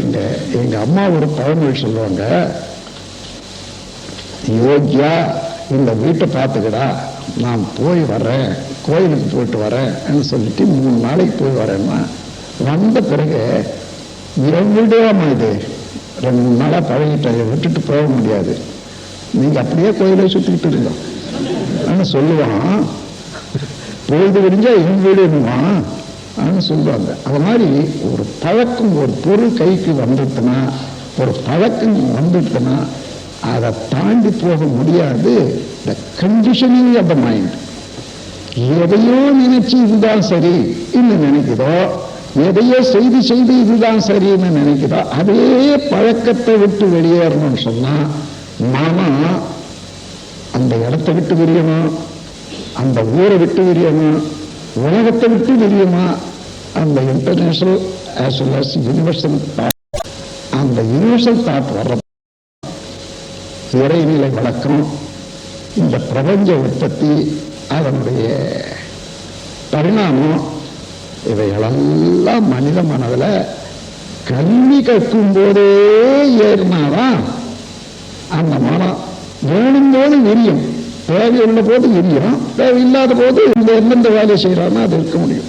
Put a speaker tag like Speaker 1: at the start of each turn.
Speaker 1: எங்க எங்க அம்மா ஒரு பழமொழி சொல்லுவாங்க யோகியா இந்த வீட்டை பார்த்துக்கடா நான் போய் வரேன் கோயிலுக்கு போயிட்டு வரேன்னு சொல்லிட்டு மூணு நாளைக்கு போய் வரேன்னா வந்த பிறகு எவ்வளோமா இது. ரெண்டு மூணு நாளாக பழகிட்டேன் விட்டுட்டு போக முடியாது. நீங்கள் அப்படியே கோயிலை சுற்றிக்கிட்டு இருக்கோம் ஆனால் சொல்லுவான் பொழுது விடிஞ்சா என் வீடு என்னவான் அப்படின்னு சொல்லுவாங்க அது மாதிரி ஒரு பழக்கம் ஒரு பொருள் கைக்கு வந்துட்டுனா ஒரு பழக்கம் வந்துட்டுனா அதை தாண்டி போக முடியாது. The conditioning of the mind எதையோ நினைச்சு இதுதான் சரி என்று நினைக்குதோ எதையோ செய்து செய்து இதுதான் சரின்னு நினைக்குதோ அதே பழக்கத்தை விட்டு வெளியேறணும்னு சொன்னால் நாம அந்த இடத்தை விட்டு விரியணும் அந்த ஊரை விட்டு விரியணும் உலகத்தை விட்டு தெரியுமா அந்த international as well as universal thought அந்த யூனிவர்சல் தாட் வர்ற இறைநிலை வழக்கம் இந்த பிரபஞ்ச உற்பத்தி அதனுடைய பரிணாமம் இவைகளெல்லாம் மனித மனதில் கல்வி கற்கும் போதே ஏறினாதான் அந்த மனம் வேணும் போது விரியும். தேவையுள்ள போது தேவை தேவையில்லாத போது இந்த எந்தெந்த வேலையை செய்யறானோ அது இருக்க முடியும்.